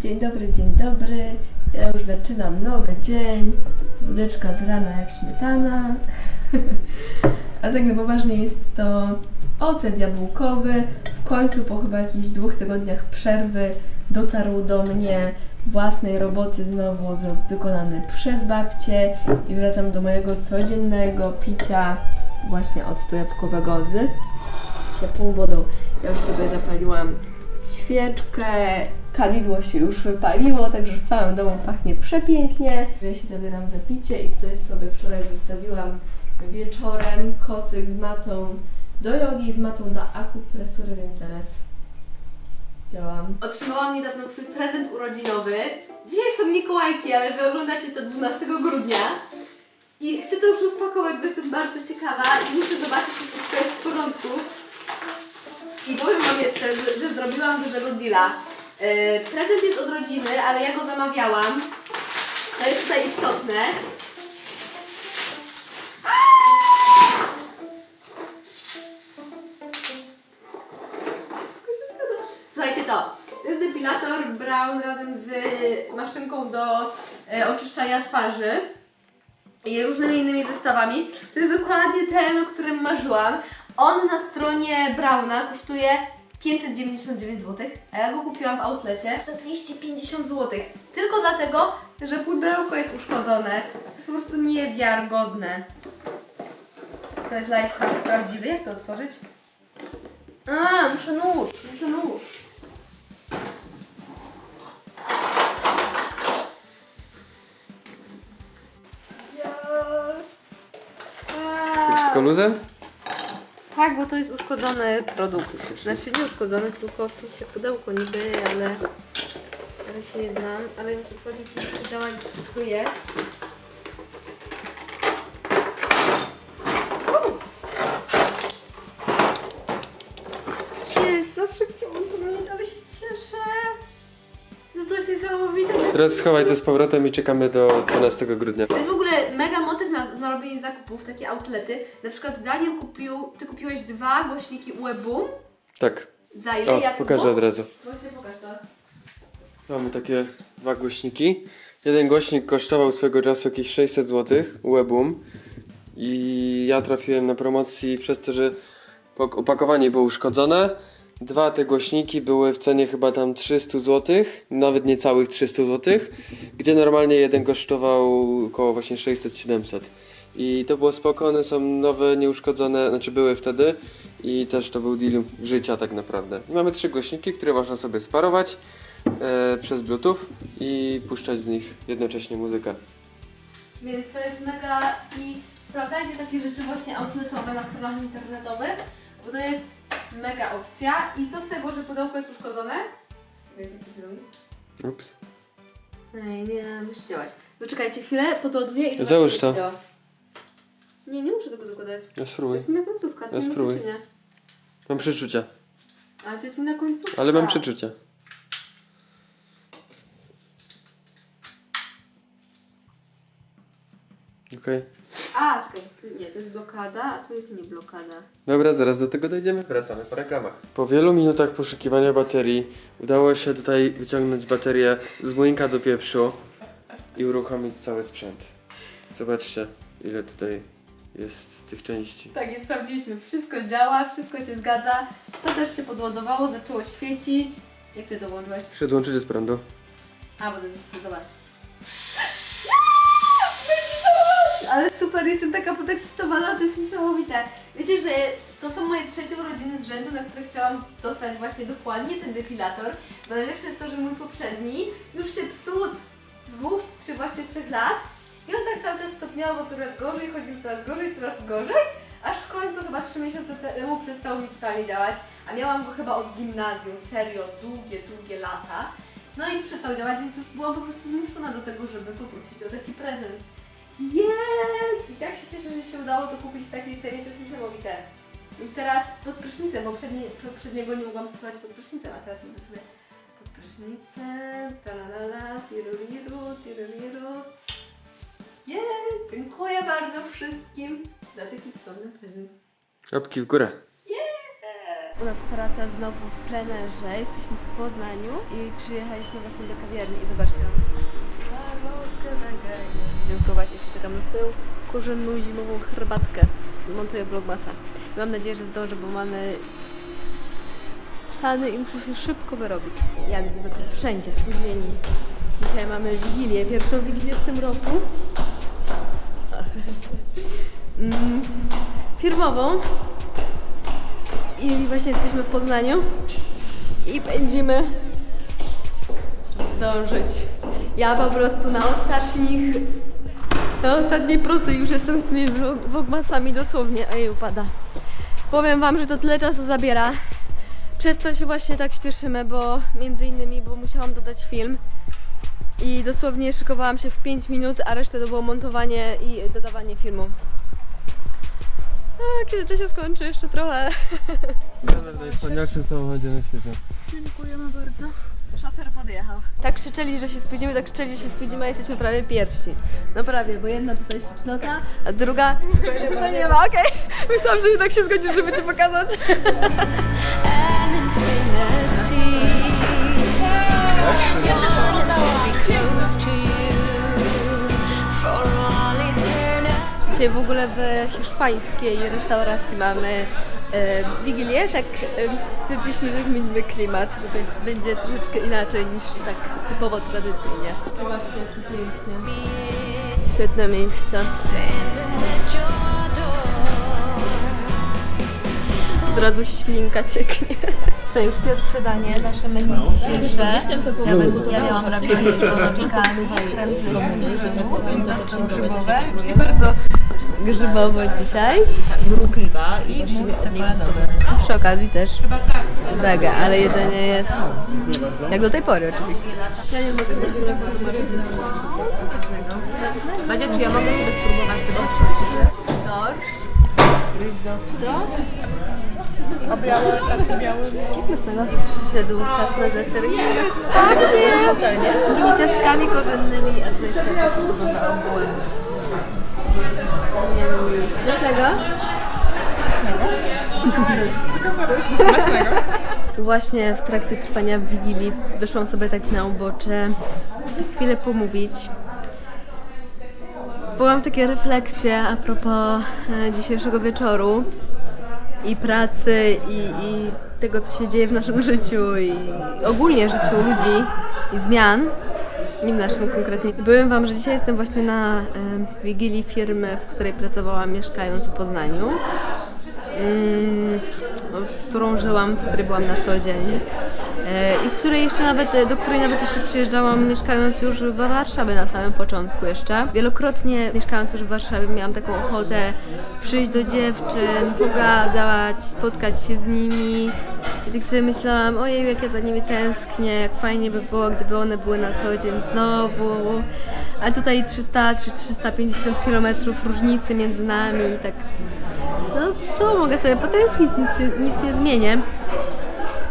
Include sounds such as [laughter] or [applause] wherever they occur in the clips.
Dzień dobry, dzień dobry. Ja już zaczynam nowy dzień. Wódeczka z rana jak śmietana. [laughs] A tak na poważnie jest to ocet jabłkowy. W końcu po chyba jakichś dwóch tygodniach przerwy dotarł do mnie własnej roboty znowu wykonany przez babcię i wracam do mojego codziennego picia właśnie octu jabłkowego z ciepłą wodą. Ja już sobie zapaliłam świeczkę, kadidło się już wypaliło, także w całym domu pachnie przepięknie. Ja się zabieram za picie i tutaj sobie wczoraj zostawiłam wieczorem kocyk z matą do jogi, z matą do akupresury, więc zaraz działam. Otrzymałam niedawno swój prezent urodzinowy. Dzisiaj są Mikołajki, ale wy oglądacie to 12 grudnia. I chcę to już rozpakować, bo jestem bardzo ciekawa i muszę zobaczyć, czy wszystko jest w porządku. I powiem Wam jeszcze, że, że zrobiłam dużego deala. Yy, prezent jest od rodziny, ale ja go zamawiałam. To jest tutaj istotne. Słuchajcie to. To jest depilator Brown razem z maszynką do e, oczyszczania twarzy i różnymi innymi zestawami. To jest dokładnie ten, o którym marzyłam. On na stronie Brauna kosztuje 599 zł, a ja go kupiłam w outlecie za 250 zł. Tylko dlatego, że pudełko jest uszkodzone. Jest po prostu niewiarygodne. To jest lifehack prawdziwy. Jak to otworzyć? A, muszę nóż, muszę nóż. A. Wszystko luzem? Tak, bo to jest uszkodzony produkt. Znaczy nie uszkodzony, tylko w sensie pudełko niby, ale, ale się nie znam, ale muszę sprawdzić, czy wszystko działa czy wszystko jest. Jest, zawsze chciałam to mieć, ale się cieszę. No to jest niesamowite. To jest Teraz schowaj to z powrotem i czekamy do 12 grudnia. to jest w ogóle mega zakupów, takie outlety. Na przykład Daniel kupił, ty kupiłeś dwa głośniki UE Boom. Tak. Za ile? O, Jak pokażę było? od razu. Właśnie pokaż to. Mamy takie dwa głośniki. Jeden głośnik kosztował swego czasu jakieś 600 zł, Webum. I ja trafiłem na promocji przez to, że opakowanie było uszkodzone. Dwa te głośniki były w cenie chyba tam 300 zł, nawet niecałych 300 zł, gdzie normalnie jeden kosztował około właśnie 600-700. I to było spoko, one są nowe, nieuszkodzone, znaczy były wtedy i też to był deal życia tak naprawdę. I mamy trzy głośniki, które można sobie sparować e, przez Bluetooth i puszczać z nich jednocześnie muzykę. Więc to jest mega i sprawdzajcie takie rzeczy właśnie outletowe na stronach internetowych, bo to jest mega opcja. I co z tego, że pudełko jest uszkodzone? Co się robi? Ups. Ej, nie, musi działać. Poczekajcie chwilę, podładuję i zobaczymy, Załóż to. działa. Nie, nie muszę tego zakładać. Ja To spróbuj. jest inna końcówka, to Ja nie ma spróbuj. znaczenia. Mam przeczucia, Ale to jest inna końcówka. ale mam przeczucia. Okej. A, czekaj, nie, to jest blokada, a tu jest nie blokada. Dobra, zaraz do tego dojdziemy. Wracamy po reklamach. Po wielu minutach poszukiwania baterii udało się tutaj wyciągnąć baterię z młynka do pieprzu i uruchomić cały sprzęt. Zobaczcie, ile tutaj jest tych części. Tak, je sprawdziliśmy. Wszystko działa, wszystko się zgadza. To też się podładowało, zaczęło świecić. Jak ty to włączyłeś? Przedłączyć od prądu. A, bo to jest zobacz. [laughs] Będzie działać! Ale super, jestem taka podekscytowana, to jest niesamowite. Wiecie, że to są moje trzecie urodziny z rzędu, na które chciałam dostać właśnie dokładnie ten depilator. Bo najlepsze jest to, że mój poprzedni już się psuł od dwóch czy właśnie trzech lat. I on tak cały czas stopniowo coraz gorzej, chodził coraz gorzej, coraz gorzej. Aż w końcu chyba trzy miesiące temu przestał mi totalnie działać. A miałam go chyba od gimnazjum, serio, długie, długie lata. No i przestał działać, więc już byłam po prostu zmuszona do tego, żeby poprosić o taki prezent. Jest! I tak się cieszę, że się udało to kupić w takiej cenie, to jest niesamowite. Więc teraz pod prysznicem, bo poprzednie, poprzedniego nie mogłam stosować pod prysznicem, a teraz mogę sobie pod prysznicem, tralalala, tiruriru, tiruriru. Jest! Dziękuję bardzo wszystkim za taki cudowny prezent. Łapki w górę. U nas praca znowu w plenerze. Jesteśmy w Poznaniu i przyjechaliśmy właśnie do kawiarni i zobaczcie. Malutkę węgę. Dziękować. Jeszcze czekam na swoją korzenną zimową herbatkę. Montuję vlogmasa. I Mam nadzieję, że zdążę, bo mamy plany i muszę się szybko wyrobić. Jak zwykle wszędzie spóźnieni. Dzisiaj mamy Wigilię, pierwszą Wigilię w tym roku. Mm, firmową. I właśnie jesteśmy w Poznaniu i będziemy zdążyć. Ja po prostu na ostatnich, na ostatniej prostej już jestem z tymi vlog- vlogmasami dosłownie, a jej upada. Powiem Wam, że to tyle czasu zabiera. Przez to się właśnie tak śpieszymy, bo między innymi, bo musiałam dodać film i dosłownie szykowałam się w 5 minut, a resztę to było montowanie i dodawanie filmu. A, kiedy to się skończy? Jeszcze trochę. w najwspanialszym samochodzie na świecie. Dziękujemy bardzo. Szofer podjechał. Tak krzyczeli, że się spóźnimy, tak krzyczeli, że się spóźnimy, a jesteśmy prawie pierwsi. No prawie, bo jedna tutaj ślicznota, a druga tutaj nie ma, okej. Myślałam, że jednak się zgodzisz, żeby Cię pokazać. To be close to you w ogóle w hiszpańskiej restauracji mamy e, Wigilię, tak e, stwierdziliśmy, że zmienimy klimat, że będzie, będzie troszeczkę inaczej niż tak typowo tradycyjnie. Zobaczcie, jak tu pięknie. Świetne miejsce. Standing at your door. Od razu ślinka cieknie. To już pierwsze danie, nasze menu dzisiejsze. Ja, będę, ja miałam ravioli z boronikami, krem z leśnych grzybów i grzybowe, czyli bardzo grzybowo dzisiaj. I mus czekoladowy. Przy okazji też wege, ale jedzenie jest jak do tej pory oczywiście. Ja nie mogę tego zobaczyć. Macie, czy ja mogę sobie spróbować tego? Dorsz, risotto. A białe, a białe? Smacznego. I przyszedł czas na deser. Jak pachnie! Takimi ciastkami korzennymi, a tutaj ser grzybowy ogółem. Nie wiem, smacznego? [laughs] Właśnie w trakcie trwania Wigilii wyszłam sobie tak na ubocze chwilę pomówić. Byłam takie refleksje a propos e, dzisiejszego wieczoru i pracy i, i tego, co się dzieje w naszym życiu i ogólnie życiu ludzi i zmian, nie w naszym konkretnie. Byłem Wam, że dzisiaj jestem właśnie na e, wigilii firmy, w której pracowałam mieszkając w Poznaniu, no, w którą żyłam, w której byłam na co dzień. E, I której jeszcze nawet, do której nawet jeszcze przyjeżdżałam mieszkając już w Warszawie na samym początku jeszcze. Wielokrotnie mieszkając już w Warszawie miałam taką ochotę przyjść do dziewczyn, pogadać, spotkać się z nimi. I tak sobie myślałam, ojej, jak ja za nimi tęsknię, jak fajnie by było, gdyby one były na co dzień znowu. A tutaj 300 czy 350 km różnicy między nami i tak, no co, mogę sobie potęsknić, nic, nic nie zmienię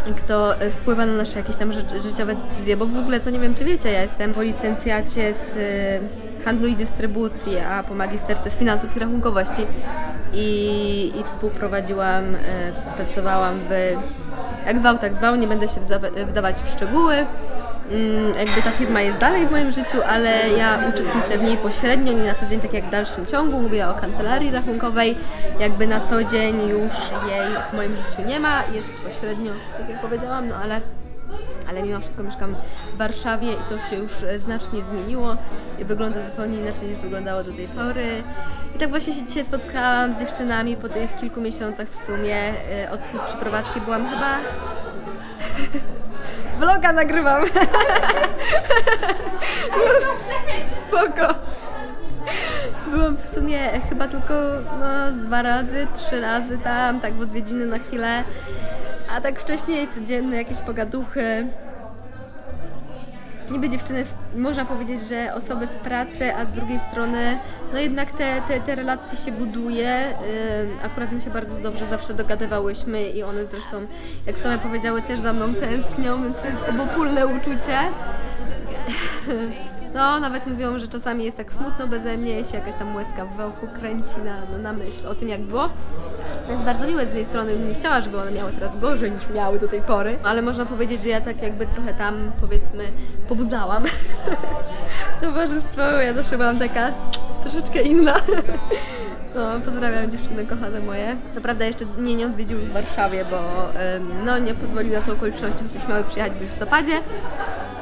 jak to e, wpływa na nasze jakieś tam ży- życiowe decyzje, bo w ogóle to nie wiem czy wiecie, ja jestem po licencjacie z y, handlu i dystrybucji, a po magisterce z finansów i rachunkowości i, i współprowadziłam, y, pracowałam w, jak zwał, tak zwał, nie będę się wdawa- wdawać w szczegóły. Mm, jakby ta firma jest dalej w moim życiu, ale ja uczestniczę w niej pośrednio, nie na co dzień, tak jak w dalszym ciągu. Mówię o kancelarii rachunkowej, jakby na co dzień już jej w moim życiu nie ma, jest pośrednio, tak jak powiedziałam, no ale, ale mimo wszystko mieszkam w Warszawie i to się już znacznie zmieniło wygląda zupełnie inaczej niż wyglądało do tej pory. I tak właśnie się dzisiaj spotkałam z dziewczynami po tych kilku miesiącach w sumie. E, Od przeprowadzki byłam chyba [laughs] Vloga nagrywam. Spoko. Byłam w sumie chyba tylko no, z dwa razy, trzy razy tam, tak w odwiedziny na chwilę. A tak wcześniej codzienne jakieś pogaduchy. Niby dziewczyny, można powiedzieć, że osoby z pracy, a z drugiej strony, no jednak te, te, te relacje się buduje. Akurat mi się bardzo dobrze zawsze dogadywałyśmy i one zresztą, jak same powiedziały, też za mną tęsknią, więc to jest obopólne uczucie. [laughs] No, nawet mówią, że czasami jest tak smutno beze mnie, się jakaś tam łezka w wałku kręci na, na, myśl o tym, jak było. To jest bardzo miłe z jej strony, bym nie chciała, żeby one miały teraz gorzej niż miały do tej pory, ale można powiedzieć, że ja tak jakby trochę tam, powiedzmy, pobudzałam [laughs] towarzystwo, ja zawsze byłam taka troszeczkę inna. [laughs] No, pozdrawiam dziewczyny kochane moje. Co prawda jeszcze mnie nie odwiedziły w Warszawie, bo no nie pozwoliły na to okoliczności, chociaż miały przyjechać w listopadzie.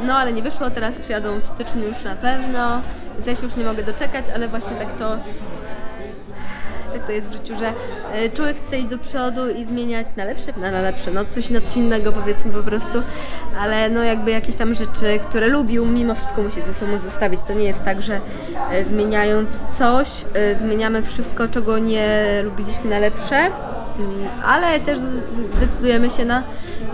No ale nie wyszło, teraz przyjadą w styczniu już na pewno, się już nie mogę doczekać, ale właśnie tak to tak to jest w życiu, że e, człowiek chce iść do przodu i zmieniać na lepsze, na, na lepsze, no coś na coś innego powiedzmy po prostu, ale no jakby jakieś tam rzeczy, które lubił, mimo wszystko musi ze sobą zostawić. To nie jest tak, że e, zmieniając coś, e, zmieniamy wszystko, czego nie lubiliśmy na lepsze, mm, ale też decydujemy się na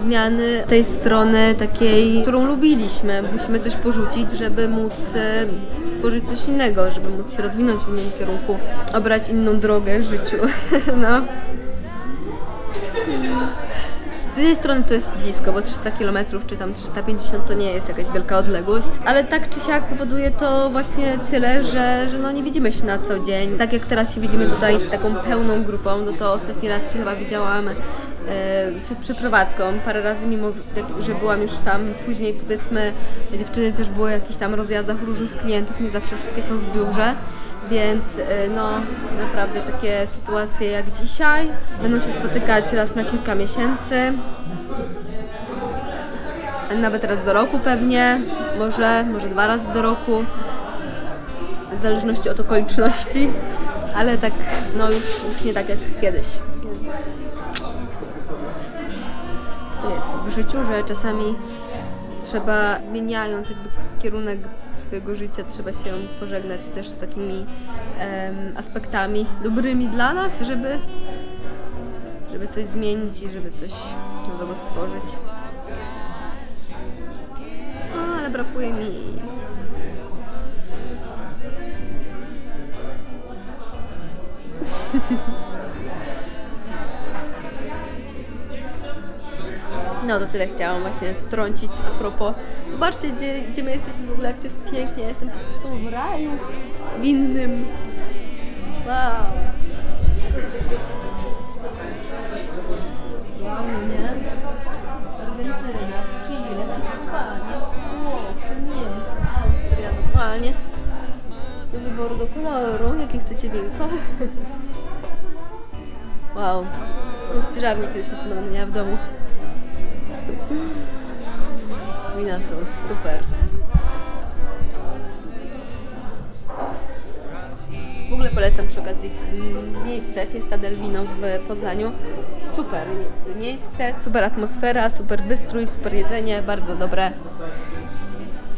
zmiany tej strony takiej, którą lubiliśmy. Musimy coś porzucić, żeby móc e, stworzyć coś innego, żeby móc się rozwinąć w innym kierunku, obrać inną drogę w życiu. [laughs] No. Z jednej strony to jest blisko, bo 300 km czy tam 350 to nie jest jakaś wielka odległość, ale tak czy siak powoduje to właśnie tyle, że, że no nie widzimy się na co dzień. Tak jak teraz się widzimy tutaj taką pełną grupą, no to ostatni raz się chyba widziałam przed przeprowadzką. Parę razy mimo, tak, że byłam już tam później powiedzmy dziewczyny też były w jakichś tam rozjazdach różnych klientów, nie zawsze wszystkie są w biurze. Więc e, no naprawdę takie sytuacje jak dzisiaj będą się spotykać raz na kilka miesięcy. Nawet raz do roku pewnie, może, może dwa razy do roku. W zależności od okoliczności, ale tak no już, już nie tak jak kiedyś. Życiu, że czasami trzeba zmieniając jakby kierunek swojego życia, trzeba się pożegnać też z takimi aspektami dobrymi dla nas, żeby, żeby coś zmienić i żeby coś nowego stworzyć. No, ale brakuje mi [laughs] No to tyle chciałam właśnie wtrącić a propos. Zobaczcie, gdzie, gdzie my jesteśmy w ogóle, jak to jest pięknie. Ja Jestem po prostu w raju winnym. Wow. Wow, nie? Argentyna, Chile, Hiszpania, Włochy, Niemcy, Austria, normalnie. Do wyboru do koloru, jakie chcecie winko. [laughs] Wow. Spiżarnię kiedyś na pewno w domu. Wina są super. W ogóle polecam przy okazji miejsce Fiesta del Vino w Poznaniu. Super miejsce, super atmosfera, super wystrój, super jedzenie, bardzo dobre.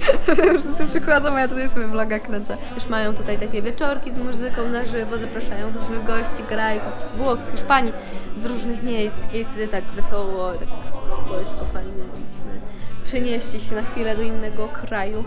[laughs] Wszyscy przychodzą, ja tutaj sobie vloga kręcę. Też mają tutaj takie wieczorki z muzyką na żywo, zapraszają różnych gości, grajków z Włoch, z Hiszpanii, z różnych miejsc. Jest wtedy tak wesoło, tak fajnie. Byśmy Przenieśli się na chwilę do innego kraju.